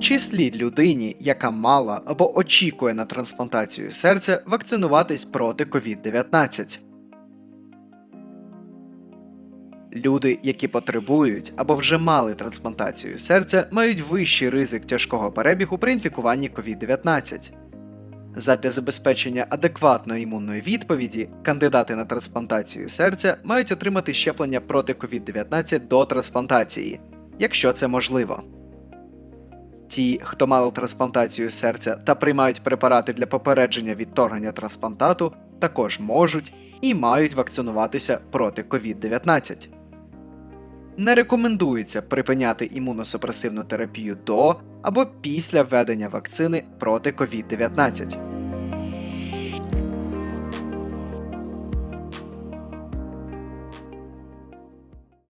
Чи слід людині, яка мала або очікує на трансплантацію серця, вакцинуватись проти COVID-19? Люди, які потребують або вже мали трансплантацію серця, мають вищий ризик тяжкого перебігу при інфікуванні COVID-19. Задля забезпечення адекватної імунної відповіді, кандидати на трансплантацію серця мають отримати щеплення проти COVID-19 до трансплантації, якщо це можливо. Ті, хто мали трансплантацію серця та приймають препарати для попередження відторгнення трансплантату, також можуть і мають вакцинуватися проти COVID-19. Не рекомендується припиняти імуносупресивну терапію до або після введення вакцини проти COVID-19.